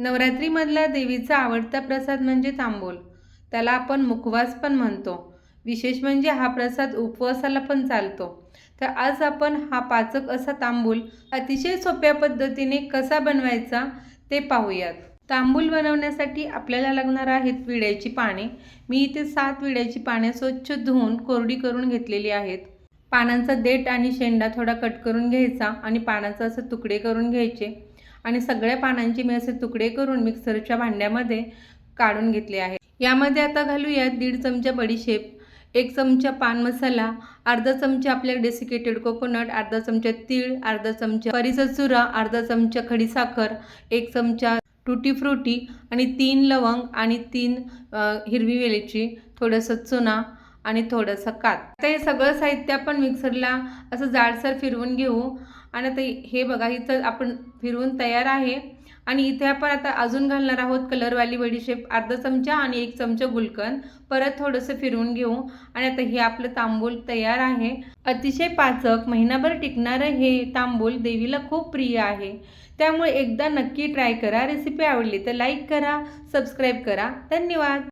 नवरात्रीमधला देवीचा आवडता प्रसाद म्हणजे तांबूल. त्याला आपण मुखवास पण म्हणतो. विशेष म्हणजे हा प्रसाद उपवासाला पण चालतो. तर आज आपण हा पाचक असा तांबूल अतिशय सोप्या पद्धतीने कसा बनवायचा ते पाहूयात. तांबूल बनवण्यासाठी आपल्याला लागणार आहेत विड्याची पाने. मी इथे सात विड्याची पाने स्वच्छ धुवून कोरडी करून घेतलेली आहेत. पानांचा देठ आणि शेंडा थोडा कट करून घ्यायचा आणि पानाचा असं तुकडे करून घ्यायचे. आणि सगळ्या पानांचे मी असे तुकडे करून मिक्सरच्या भांड्यामध्ये काढून घेतले आहे. यामध्ये आता घालूयात दीड चमचा बडीशेप एक चमचा पान मसाला अर्धा चमचा आपल्या डेसिकेटेड कोकोनट अर्धा चमचा तीळ अर्धा चमचा परीचा चुरा अर्धा चमचा खडीसाखर एक चमचा टुटी फ्रुटी आणि तीन लवंग आणि तीन हिरवी वेलची थोडंसं चुना आणि थोडंसं कात. आता हे सगळं साहित्य आपण मिक्सरला असं जाडसर फिरवून घेऊ. आणि आता हे बघा इथं आपण फिरवून तयार आहे. आणि इथे आपण आता अजून घालणार आहोत कलरवाली बडीशेप अर्धा चमचा आणि एक चमचा गुलकन परत थोडंसं फिरवून घेऊ. आणि आता हे आपलं तांबूल तयार आहे. अतिशय पाचक महिनाभर टिकणारं हे तांबूल देवीला खूप प्रिय आहे. त्यामुळे एकदा नक्की ट्राय करा. रेसिपी आवडली तर लाईक करा सबस्क्राईब करा. धन्यवाद!